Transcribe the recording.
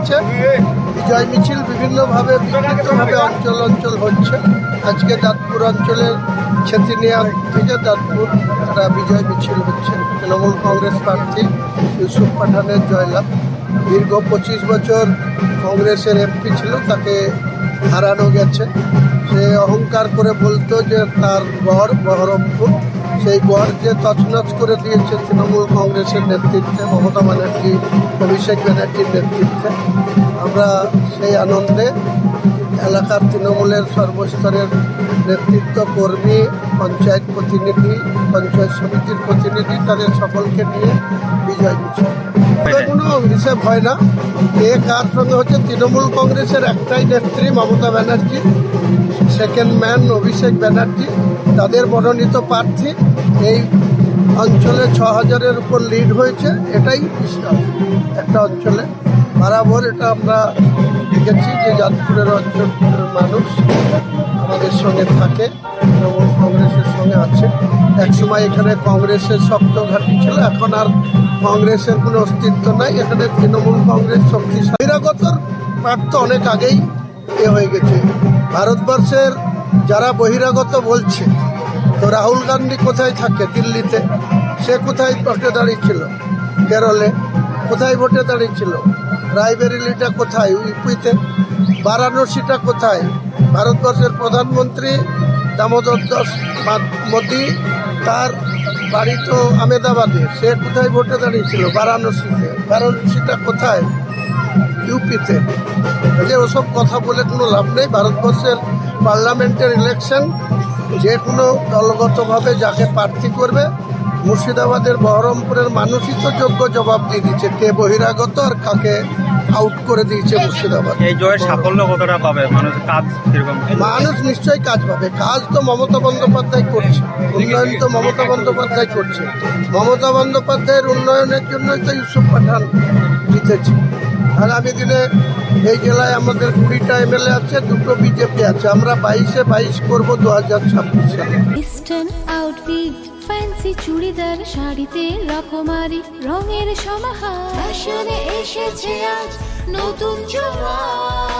জিতেছে বিজয় মিছিল বিভিন্নভাবে বিভিন্নভাবে অঞ্চল অঞ্চল হচ্ছে। আজকে দাঁতপুর অঞ্চলের ছেতিনিয়া থেকে দাঁতপুর একটা বিজয় মিছিল হচ্ছে। তৃণমূল কংগ্রেস প্রার্থী ইউসুফ পাঠানের জয়লাভ। দীর্ঘ পঁচিশ বছর কংগ্রেসের এমপি ছিল, তাকে হারানো গেছে। অহংকার করে বলতো যে তার গড় বহরমপুর সেই গড় যে তছনছ করে দিয়েছে তৃণমূল কংগ্রেসের নেতৃত্বে মমতা ব্যানার্জি অভিষেক ব্যানার্জির নেতৃত্বে। আমরা সেই আনন্দে এলাকার তৃণমূলের সর্বস্তরের নেতৃত্ব কর্মী পঞ্চায়েত প্রতিনিধি পঞ্চায়েত সমিতির প্রতিনিধি তাদের সকলকে নিয়ে বিজয় মিছিল তবে কোনো হিসেব হয় না। কে কার সঙ্গে হচ্ছে? তৃণমূল কংগ্রেসের একটাই নেত্রী মমতা ব্যানার্জি। সেকেন্ড ম্যান অভিষেক ব্যানার্জি, তাদের মনোনীত প্রার্থী। এই অঞ্চলে ছ হাজারের উপর লিড হয়েছে, এটাই বিশাল একটা অঞ্চলে। বরাবর এটা আমরা দেখেছি যে যাদপুরের অঞ্চলের মানুষ আমাদের সঙ্গে থাকে, তৃণমূল কংগ্রেসের সঙ্গে আছে। একসময় এখানে কংগ্রেসের শক্ত ঘাঁটি ছিল, এখন আর কংগ্রেসের কোনো অস্তিত্ব নাই। এখানে তৃণমূল কংগ্রেস শক্তিশালী। প্রার্থ অনেক আগেই এ হয়ে গেছে। ভারতবর্ষের যারা বহিরাগত বলছে, তো রাহুল গান্ধী কোথায় থাকে দিল্লিতে? সে কোথায় ভোটে দাঁড়িয়েছিল? কেরলে কোথায় ভোটে দাঁড়িয়েছিল? রায়বেরিলিটা কোথায়? ইউপিতে? বারাণসীটা কোথায়? ভারতবর্ষের প্রধানমন্ত্রী দামোদর দাস মোদী, তার বাড়ি তো আমেদাবাদে। সে কোথায় ভোটে দাঁড়িয়েছিল? বারাণসীতে। বারাণসীটা কোথায়? ইউপিতে। ওসব কথা বলে কোনো লাভ নেই। ভারতবর্ষের পার্লামেন্টের ইলেকশন যে কোনো দলগতভাবে যাকে প্রার্থী করবে মুর্শিদাবাদের বহরমপুরের মানুষই তো যোগ্য জবাব দিয়ে দিচ্ছে কে বহিরাগত আর কাকে আউট করে দিয়েছে মুর্শিদাবাদ। এই জয়ের সাফল্য কতটা পাবে? মানুষ কাজ কীরকম মানুষ নিশ্চয়ই কাজ পাবে। কাজ তো মমতা বন্দ্যোপাধ্যায় করছে উন্নয়ন তো মমতা বন্দ্যোপাধ্যায় করছে। মমতা বন্দ্যোপাধ্যায়ের উন্নয়নের জন্যই তো ইউসুফ পাঠান জিতেছে। আগামী দিনে এই জেলায় আমাদের কুড়িটা এমএলএ আছে দুটো বিজেপি আছে। আমরা বাইশে বাইশ করব দু হাজার ছাব্বিশ সালে। ইস্টার্ন আউটফিট ফ্যান্সি চুড়িদার শাড়িতে রকমারি রঙের সমাহার। ফ্যাশনে এসেছে আজ নতুন সুনিতা